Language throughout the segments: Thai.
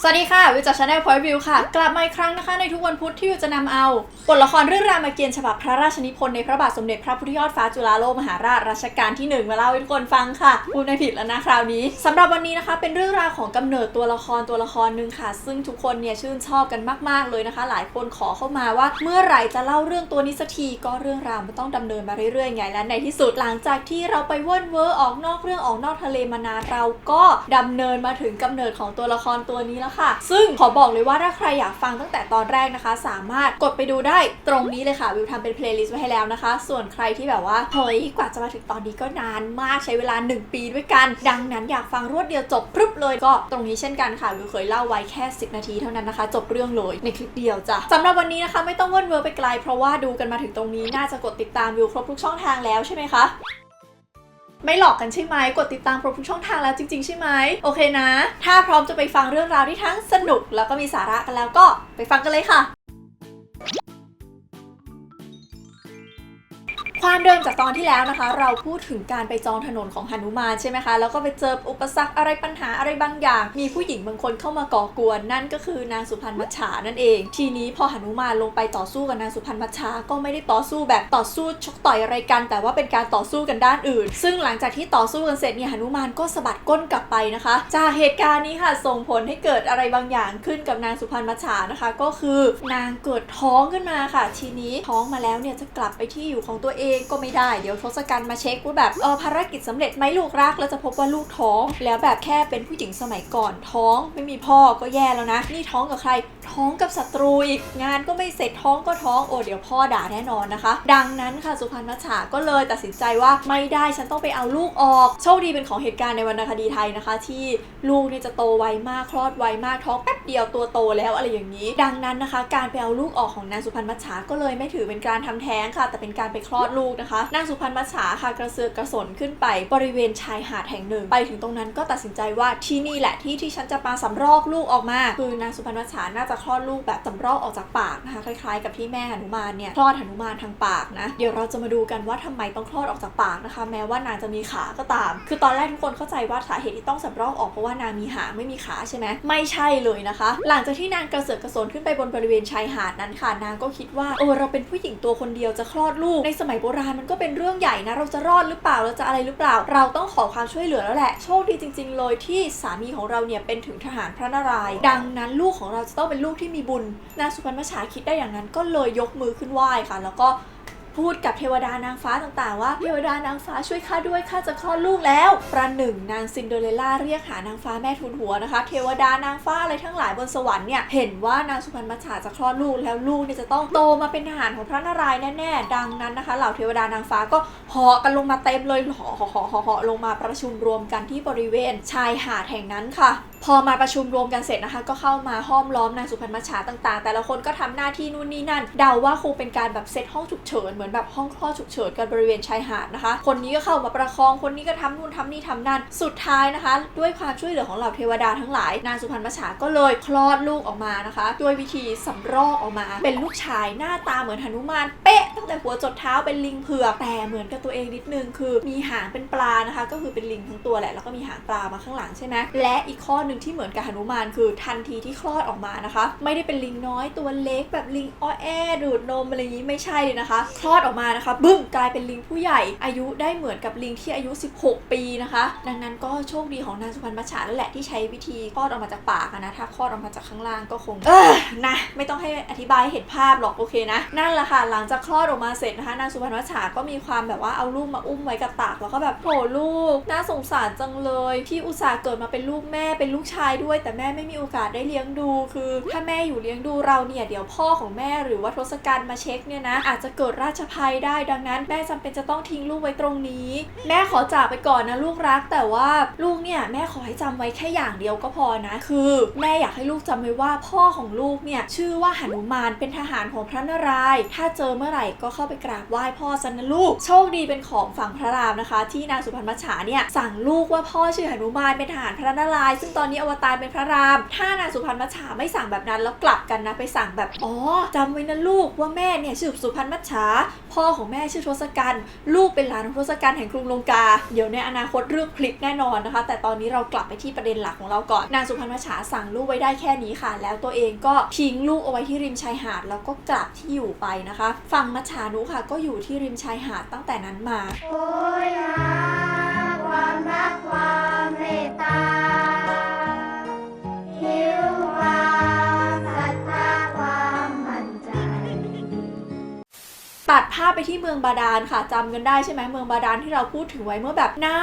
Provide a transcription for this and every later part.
สวัสดีค่ะ วิวจากชาแนลพอยต์วิวค่ะ กลับมาอีกครั้งนะคะ ในทุกวันพุธที่วิวจะนำเอา บทละครเรื่องรามเกียรติ์ฉบับพระราชนิพนธ์ในพระบาทสมเด็จพระพุทธยอดฟ้าจุฬาโลกมหาราชรัชกาลที่หนึ่งมาเล่าให้ทุกคนฟังค่ะพูดไม่ผิดแล้วนะคราวนี้สำหรับวันนี้นะคะ เป็นเรื่องราวของกำเนิดตัวละครตัวละครหนึ่งค่ะ ซึ่งทุกคนเนี่ยชื่นชอบกันมาก ๆ เลยนะคะ หลายคนขอเข้ามาว่า เมื่อไหร่จะเล่าเรื่องตัวนี้สักทีก็เรื่องราวมันต้องดำเนินมาเรื่อยๆไงและในที่สุดหลังจากที่เราไปเว่นเวอร์ออกนอกเรื่องออกนอกทะเลมานานเราก็ดำเนินมาถึงกำเนิดของตัวละครตัวนี้แล้วค่ะ ซึ่งขอบอกเลยว่าถ้าใครอยากฟังตั้งแต่ตอนแรกนะคะ สามารถกดไปดูได้ตรงนี้เลยค่ะ วิวทำเป็นเพลย์ลิสต์ไว้ให้แล้วนะคะ ส่วนใครที่แบบว่าเฮ้ยกว่าจะมาถึงตอนนี้ก็นานมากใช้เวลา 1 ปีด้วยกัน ดังนั้นอยากฟังรวดเดียวจบพรึบเลยก็ตรงนี้เช่นกันค่ะวิวเคยเล่าไว้แค่ 10 นาทีเท่านั้นนะคะ จบเรื่องเลยในคลิปเดียวจ้ะสำหรับวันนี้นะคะ ไม่ต้องเว่นเวอร์ไปไกลเพราะว่าดูกันมาถึงตรงนี้น่าจะกดติดตามวิวครบทุกช่องทางแล้วใช่ไหมคะ ไม่หลอกกันใช่ไหมกดติดตามครบทุกช่องทางแล้วจริง ๆ ใช่ไหมโอเคนะ ถ้าพร้อมจะไปฟังเรื่องราวที่ทั้งสนุก แล้วก็มีสาระกันแล้วก็ไปฟังกันเลยค่ะ เดิมจากตอนที่แล้วนะคะ เราพูดถึงการไปจองถนนของหนุมานใช่ไหมคะ แล้วก็ไปเจออุปสรรคอะไรปัญหาอะไรบางอย่าง มีผู้หญิงบางคนเข้ามาก่อกวน นั่นก็คือนางสุพรรณมัจฉานั่นเอง ทีนี้พอหนุมานลงไปต่อสู้กับนางสุพรรณมัจฉาก็ไม่ได้ต่อสู้แบบต่อสู้ชกต่อยอะไรกัน แต่ว่าเป็นการต่อสู้กันด้านอื่น ซึ่งหลังจากที่ต่อสู้กันเสร็จเนี่ยหนุมานก็สะบัดก้นกลับไปนะคะ จากเหตุการณ์นี้ค่ะส่งผลให้เกิดอะไรบางอย่างขึ้นกับนางสุพรรณมัจฉานะคะ ก็คือนางเกิดท้องขึ้นมาค่ะ ทีนี้ท้องมาแล้วเนี่ยจะกลับไปที่อยู่ของตัวเองก็ไม่ได้ เดี๋ยวทศกัณฐ์มาเช็คว่าแบบเออภารกิจสำเร็จไหมลูกรัก แล้วจะพบว่าลูกท้อง แล้วแบบแค่เป็นผู้หญิงสมัยก่อนท้อง ไม่มีพ่อก็แย่แล้วนะ นี่ท้องกับใครท้องกับศัตรูอีกงานก็ไม่เสร็จท้องก็ท้องโอ้เดี๋ยวพ่อด่าแน่นอนนะคะ ดังนั้นค่ะสุพรรณมัจฉาก็เลยตัดสินใจว่าไม่ได้ฉันต้องไปเอาลูกออก โชคดีเป็นของเหตุการณ์ในวรรณคดีไทยนะคะ ที่ลูกเนี่ยจะโตไวมากคลอดไวมากท้องแป๊บเดียวตัวโตแล้วอะไรอย่างนี้ ดังนั้นนะคะ การไปเอาลูกออกของนางสุพรรณมัจฉาก็เลยไม่ถือเป็นการทำแท้งค่ะ แต่เป็นการไปคลอดลูกนะคะนางสุพรรณมัจฉาค่ะกระเสือกกระสนขึ้นไปบริเวณชายหาดแห่งหนึ่ง ไปถึงตรงนั้นก็ตัดสินใจว่าที่นี่แหละที่ที่ฉันจะมาสำรอกลูกออกมา คือนางสุพรรณมัจฉาน่าจะคลอดลูกแบบสำรอกออกจากปากนะคะคล้ายๆ กับที่แม่หนุมานเนี่ยคลอดหนุมานทางปากนะเดี๋ยวเราจะมาดูกันว่าทำไมต้องคลอดออกจากปากนะคะ แม้ว่านางจะมีขาก็ตาม คือตอนแรกทุกคนเข้าใจว่าสาเหตุที่ต้องสำรอกออกเพราะว่านางมีหางไม่มีขาใช่ไหมไม่ใช่เลยนะคะ หลังจากที่นางกระเสือกกระสนขึ้นไปบนบริเวณชายหาดนั้นค่ะนางก็คิดว่าเออเราเป็นผู้หญิงตัวคนเดียวจะคลอดลูกในสมัยโบราณมันก็เป็นเรื่องใหญ่นะ เราจะรอดหรือเปล่าเราจะอะไรหรือเปล่า เราต้องขอความช่วยเหลือแล้วแหละโชคดีจริง ๆ เลยที่สามีของเราเนี่ยเป็นถึงทหารพระนารายณ์ดังนั้นลูกของเราจะต้องเป็นลูกที่มีบุญนางสุพรรณมัจฉาคิดได้อย่างนั้นก็เลยยกมือขึ้นไหว้ค่ะ แล้วก็ พูดกับเทวดานางฟ้าต่างๆ ว่าเทวดานางฟ้าช่วยข้าด้วยข้าจะคลอดลูกแล้ว ประหนึ่งนางซินเดอเรลล่าเรียกหานางฟ้าแม่ทุนหัวนะคะ เทวดานางฟ้าอะไรทั้งหลายบนสวรรค์เนี่ยเห็นว่านางสุพรรณมัจฉาจะคลอดลูกแล้วลูกเนี่ยจะต้องโตมาเป็นทหารของพระนารายณ์แน่ๆดังนั้นนะคะ เหล่าเทวดานางฟ้าก็เหาะกันลงมาเต็มเลยเหาะเหาะเหาะเหาะลงมาประชุมรวมกันที่บริเวณชายหาดแห่งนั้นค่ะ พอมาประชุมรวมกันเสร็จนะคะ ก็เข้ามาห้อมล้อมนางสุพรรณมัจฉาต่างๆ แต่ละคนก็ทำหน้าที่นู่นนี่นั่น เดาว่าคงเป็นการแบบเซตห้องฉุกเฉินเหมือนแบบห้องคลอดฉุกเฉินกันบริเวณชายหาดนะคะ คนนี้ก็เข้ามาประคองคนนี้ก็ทำนู่นทำนี่ทำนั่นสุดท้ายนะคะ ด้วยความช่วยเหลือของเหล่าเทวดาทั้งหลายนางสุพรรณมัจฉาก็เลยคลอดลูกออกมานะคะด้วยวิธีสำรอกออกมา เป็นลูกชายหน้าตาเหมือนหนุมานเป๊ะตั้งแต่หัวจดเท้าเป็นลิงเผือกแต่เหมือนกับตัวเองนิดนึงคือมีหางเป็นปลานะคะ ก็คือเป็นลิงทั้งตัวแหละแล้วก็มีหางปลามาข้างหลังใช่ไหมและอีกข้อหนึ่งที่เหมือนกับหนุมานคือทันทีที่คลอดออกมานะคะ ไม่ได้เป็นลิงน้อยตัวเล็กแบบลิงอ้อแอดูดนมอะไรอย่างนี้ไม่ใช่เลยนะคะคลอดออกมานะคะบึ้มกลายเป็นลิงผู้ใหญ่ อายุได้เหมือนกับลิงที่อายุ 16 ปีนะคะ ดังนั้นก็โชคดีของนางสุพรรณมัจฉานั่นแหละที่ใช้วิธีคลอดออกมาจากปากอะนะถ้าคลอดออกมาจากข้างล่างก็คง เออนะไม่ต้องให้อธิบายให้เห็นภาพหรอกโอเคนะ นั่นแหละค่ะ หลังจากคลอดออกมาเสร็จนะคะนางสุพรรณมัจฉาก็มีความแบบว่าเอาลูกมาอุ้มไว้กับตากแล้วก็แบบโถลูกน่าสงสารจังเลย ที่อุตส่าห์เกิดมาเป็นลูกแม่เป็นลูกชายด้วย แต่แม่ไม่มีโอกาสได้เลี้ยงดู คือ ถ้าแม่อยู่เลี้ยงดูเราเนี่ยเดี๋ยวพ่อของแม่หรือว่าทศกัณฐ์มาเช็คเนี่ยนะอาจจะเกิดราชภัยได้ ดังนั้นแม่จำเป็นจะต้องทิ้งลูกไว้ตรงนี้ แม่ขอจากไปก่อนนะลูกรัก แต่ว่าลูกเนี่ยแม่ขอให้จำไว้แค่อย่างเดียวก็พอนะ คือแม่อยากให้ลูกจำไว้ว่าพ่อของลูกเนี่ยชื่อว่าหนุมานเป็นทหารของพระนารายณ์ถ้าเจอเมื่อไหร่ก็เข้าไปกราบไหว้พ่อซะนะลูก โชคดีเป็นของฝั่งพระรามนะคะ ที่นางสุพรรณมัจฉาเนี่ยสั่งลูกว่าพ่อชื่อหนุมานเป็นทหารพระนารายณ์ซึ่งตอนนี้นี้อวตารเป็นพระราม ถ้านางสุพรรณมัจฉาไม่สั่งแบบนั้นแล้วกลับกันนะไปสั่งแบบอ๋อจำไว้นะลูกว่าแม่เนี่ยชื่อสุพรรณมัจฉาพ่อของแม่ชื่อทศกัณฐ์ลูกเป็นหลานของทศกัณฐ์แห่งกรุงลงกา เดี๋ยวในอนาคตเรื่องพลิกแน่นอนนะคะ แต่ตอนนี้เรากลับไปที่ประเด็นหลักของเราก่อนนางสุพรรณมัจฉาสั่งลูกไว้ได้แค่นี้ค่ะ แล้วตัวเองก็ทิ้งลูกเอาไว้ที่ริมชายหาดแล้วก็กลับที่อยู่ไปนะคะฝั่งมัจฉานุค่ะ ก็อยู่ที่ริมชายหาดตั้งแต่นั้นมาโอยหาความรักความเมตตา ภาพไปที่เมืองบาดาลค่ะจำกันได้ใช่ไหมเมืองบาดาลที่เราพูดถึงไว้เมื่อแบบนา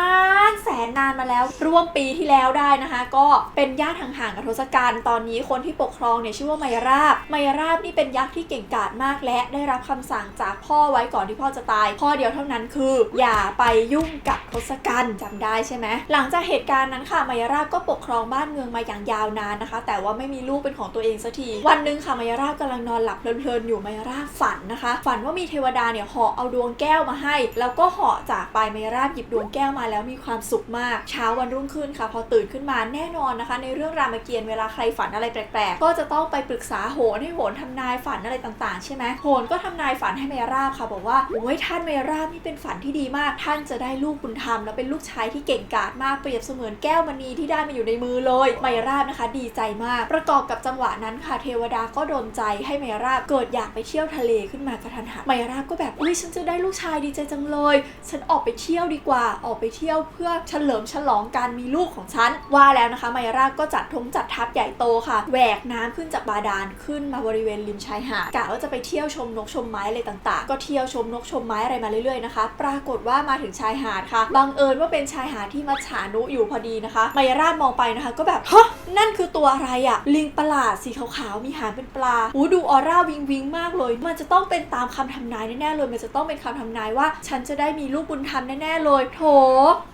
นแสนนานมาแล้วร่วมปีที่แล้วได้นะคะ ก็เป็นญาติห่างๆกับทศกัณฐ์ตอนนี้คนที่ปกครองเนี่ยชื่อว่าไมราบไมราบนี่เป็นยักษ์ที่เก่งกาจมากและได้รับคำสั่งจากพ่อไว้ก่อนที่พ่อจะตาย ข้อเดียวเท่านั้นคือ อย่าไปยุ่งกับทศกัณฐ์จำได้ใช่ไหมหลังจากเหตุการณ์นั้นค่ะไมราบก็ปกครองบ้านเมืองมาอย่างยาวนานนะคะ แต่ว่าไม่มีลูกเป็นของตัวเองสักที วันหนึ่งค่ะไมราบกำลังนอนหลับเพลินๆอยู่ไมราบฝันนะคะ ฝันว่ามีเทวดาเนี่ยเหาะเอาดวงแก้วมาให้ แล้วก็เหาะจากไปไมราบหยิบดวงแก้วมาแล้วมีความสุขมาก เช้าวันรุ่งขึ้นค่ะ พอตื่นขึ้นมาแน่นอนนะคะ ในเรื่องรามเกียรติ์เวลาใครฝันอะไรแปลกๆ ก็จะต้องไปปรึกษาโหนให้โหนทำนายฝันอะไรต่างๆ ใช่ไหมโหนก็ทำนายฝันให้เมราบค่ะ บอกว่าโอ้ยท่านเมราบนี่เป็นฝันที่ดีมาก ท่านจะได้ลูกบุญธรรมแล้วเป็นลูกชายที่เก่งกาจมากเปรียบเสมือนแก้วมณีที่ได้มาอยู่ในมือเลยเมราบนะคะ ดีใจมาก ประกอบกับจังหวะนั้นค่ะเทวดาก็โดนใจให้เมราบเกิดอยากไปเที่ยวทะเลขึ้นมากระทันหันเมราบก็แบบอุ้ยฉันจะได้ลูกชายดีใจจังเลย ฉันออกไปเที่ยวดีกว่า ออกไปเที่ยวเพื่อเฉลิมฉลองการมีลูกของฉัน ว่าแล้วนะคะไมราก็จัดทงจัดทัพใหญ่โตค่ะ แหวกน้ำขึ้นจากบาดาลขึ้นมาบริเวณริมชายหาดกะว่าจะไปเที่ยวชมนกชมไม้อะไรต่างๆ ก็เที่ยวชมนกชมไม้อะไรมาเรื่อยๆนะคะ ปรากฏว่ามาถึงชายหาดค่ะ บังเอิญว่าเป็นชายหาดที่มัจฉานุอยู่พอดีนะคะไมราบมองไปนะคะ ก็แบบฮะนั่นคือตัวอะไรอะลิงประหลาดสีขาวๆมีหางเป็นปลาอู้ดูออร่าวิงวิงมากเลย มันจะต้องเป็นตามคำทำนายแน่ๆเลยมันจะต้องเป็นคำทำนายว่า ฉันจะได้มีลูกบุญธรรมแน่ๆเลยโถ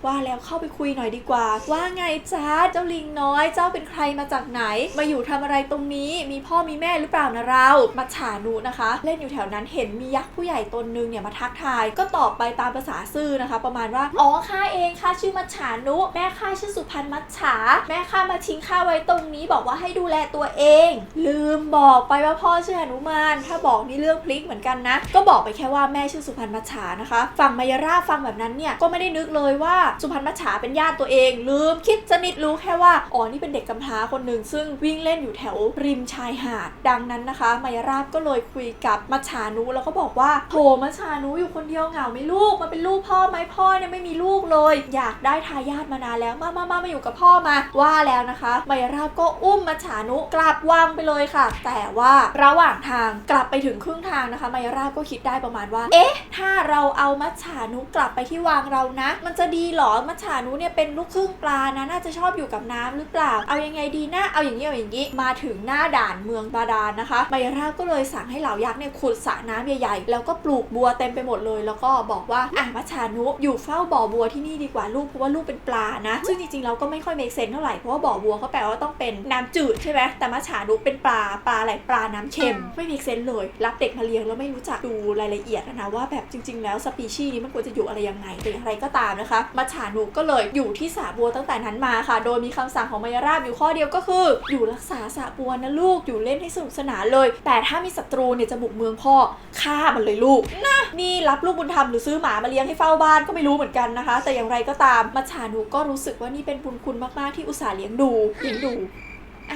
ว่าแล้วเข้าไปคุยหน่อยดีกว่า ว่าไงจ้าเจ้าลิงน้อย เจ้าเป็นใครมาจากไหน มาอยู่ทำอะไรตรงนี้ มีพ่อมีแม่หรือเปล่านะเรามัจฉานุนะคะ เล่นอยู่แถวนั้นเห็นมียักษ์ผู้ใหญ่ตนนึงเนี่ยมาทักทาย ก็ตอบไปตามภาษาซื่อนะคะ ประมาณว่าอ๋อข้าเองข้าชื่อมัจฉานุ แม่ข้าชื่อสุพรรณมัจฉา แม่ข้ามาทิ้งข้าไว้ตรงนี้ บอกว่าให้ดูแลตัวเอง ลืมบอกไปว่าพ่อชื่อหนุมาน ถ้าบอกนี่เรื่องพลิกเหมือนกันนะ ก็บอกไปแค่ว่าแม่ชื่อสุพรรณมัจฉานะคะ ฝั่งมายาราฟังแบบนั้นเนี่ยก็ไม่ได้นึกเลยว่าสุพรรณมัจฉาเป็นญาติตัวเอง ลืมคิดสนิทรู้แค่ว่าอ๋อนี่เป็นเด็กกำพร้าคนหนึ่งซึ่งวิ่งเล่นอยู่แถวริมชายหาด ดังนั้นนะคะ มายาราก็เลยคุยกับมัจฉานุแล้วก็บอกว่าโถมัจฉานุอยู่คนเดียวเหงาไหม่ลูกมาเป็นลูกพ่อไหมพ่อเนี่ยไม่มีลูกเลย อยากได้ทายาทมานานแล้วมามามามาอยู่กับพ่อมาว่าแล้วนะคะมายาราก็อุ้มมัจฉานุกลับวังไปเลยค่ะ แต่ว่าระหว่างทางกลับไปถึงครึ่งทางนะคะมายาราก็คิดได้ประมาณว่า เอ๊ะ ถ้าเราเอามัจฉานุกลับไปที่วังเรานะ มันจะดีหรอ มัจฉานุเนี่ยเป็นลูกครึ่งปลานะ น่าจะชอบอยู่กับน้ำหรือเปล่า เอายังไงดีนะ เอาอย่างนี้เอาอย่างนี้ มาถึงหน้าด่านเมืองบาดาลนะคะมายาราก็เลยสั่งให้เหล่ายักษ์เนี่ยขุดสระน้ำใหญ่ๆ แล้วก็ปลูกบัวเต็มไปหมดเลย แล้วก็บอกว่า อะมัจฉานุอยู่เฝ้าบ่อบัวที่นี่ดีกว่าลูก เพราะว่าลูกเป็นปลานะ ซึ่งจริงๆเราก็ไม่ค่อยเมคเซนเท่าไหร่ เพราะว่าบ่อบัวเขาแปลว่าต้องเป็นน้ำจืดใช่ไหมแต่มัจฉานุเป็นปลา ปลาอะไร ปลาน้ำเค็ม ไม่เมคเซนเลย รับเด็กมาเลี้ยงแล้วไม่รู้จักดูรายละละเอียดนะว่าแบบจริง ๆ แล้วสปีชีส์นี้มันควรจะอยู่อะไรยังไงแต่อย่างไรก็ตามนะคะมัจฉานุก็เลยอยู่ที่สระบัวตั้งแต่นั้นมาค่ะ โดยมีคำสั่งของมายาราบอยู่ข้อเดียวก็คือ อยู่รักษาสระบัวนะลูกอยู่เล่นให้สนุกสนานเลย แต่ถ้ามีศัตรูเนี่ยจะบุกเมืองพ่อฆ่ามันเลยลูกนะนี่รับลูกบุญธรรมหรือซื้อหมามาเลี้ยงให้เฝ้าบ้านก็ไม่รู้เหมือนกันนะคะ แต่อย่างไรก็ตามมัจฉานุก็รู้สึกว่านี่เป็นบุญคุณมากๆที่อุตส่าห์เลี้ยงดูเลี้ยงดู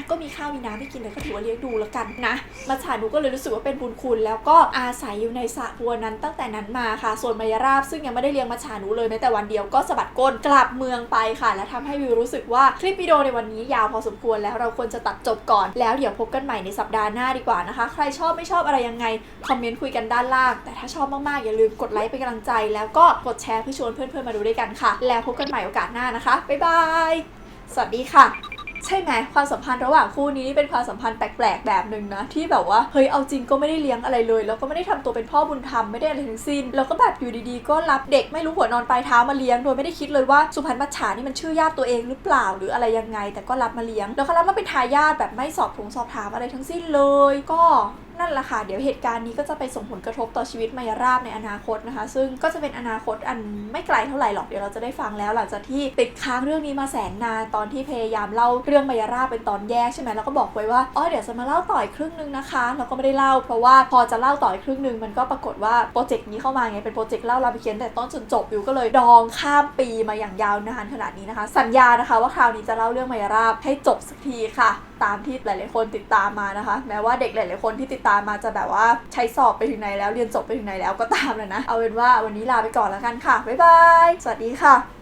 ะก็มีข้าวมีน้ำให้กินแต่ก็ถือว่าเลี้ยงดูแล้วกันนะมัจฉานุก็เลยรู้สึกว่าเป็นบุญคุณ แล้วก็อาศัยอยู่ในสระบัวนั้นตั้งแต่นั้นมาค่ะ ส่วนมายราบซึ่งยังไม่ได้เลี้ยงมัจฉานุเลยแม้แต่วันเดียวก็สะบัดก้นกลับเมืองไปค่ะ และทำให้วิวรู้สึกว่าคลิปวิดีโอในวันนี้ยาวพอสมควรแล้วเราควรจะตัดจบก่อน แล้วเดี๋ยวพบกันใหม่ในสัปดาห์หน้าดีกว่านะคะ ใครชอบไม่ชอบอะไรยังไงคอมเมนต์คุยกันด้านล่าง แต่ถ้าชอบมากๆอย่าลืมกดไลค์เป็นกำลังใจ แล้วก็กดแชร์เพื่อชวนเพื่อนๆมาดูด้วยกันค่ะ แล้วพบกันใหม่โอกาสหน้านะคะบ๊ายบายสวัสดีค่ะ ช่ไหมความสัมพันธ์ระหว่างคู่นี้เป็นความสัมพันธ์แปลกๆแบบหนึ่งนะที่แบบว่าเฮ้ยเอาจริงก็ไม่ได้เลี้ยงอะไรเลย แล้วก็ไม่ได้ทำตัวเป็นพ่อบุญธรรมไม่ได้อะไรทั้งสิ้น แล้วก็แบบอยู่ดีๆ ก็รับเด็กไม่รู้หัวนอนปลายเท้ามาเลี้ยงโดยไม่ได้คิดเลยว่าสุพรรณมัจฉานี่มันชื่อญาติตัวเองหรือเปล่าหรืออะไรยังไง แต่ก็รับมาเลี้ยง แล้วก็รับมาเป็นทายาทแบบไม่สอบถงสอบถามอะไรทั้งสิ้นเลย ก็ นั่นแหละค่ะ เดี๋ยวเหตุการณ์นี้ก็จะไปส่งผลกระทบต่อชีวิตมายราบในอนาคตนะคะ ซึ่งก็จะเป็นอนาคตอันไม่ไกลเท่าไหร่หรอกเดี๋ยวเราจะได้ฟังแล้วหลังจากที่ติดค้างเรื่องนี้มาแสนนานตอนที่พยายามเล่าเรื่องมายราบเป็นตอนแยกใช่ไหมแล้วก็บอกไว้ว่าอ๋อเดี๋ยวจะมาเล่าต่ออีกครึ่งนึงนะคะแล้วก็ไม่ได้เล่า เพราะว่าพอจะเล่าต่ออีกครึ่งนึงมันก็ปรากฏว่าโปรเจกต์นี้เข้ามาไงเป็นโปรเจกต์เล่ารามเกียรติ์แต่ต้นจนจบอยู่ก็เลยดองข้ามปีมาอย่างยาวนานขนาดนี้นะคะ สัญญานะคะว่าคราวนี้จะเล่าเรื่องมายราบให้จบสักทีค่ะ ตามที่หลาย ๆ คนติดตามมานะคะ แม้ว่าเด็กหลาย ๆ คนที่ติดตามมาจะแบบว่าใช้สอบไปถึงไหนแล้วเรียนจบไปถึงไหนแล้วก็ตามเลยนะ เอาเป็นว่าวันนี้ลาไปก่อนแล้วกันค่ะ บ๊ายบาย สวัสดีค่ะ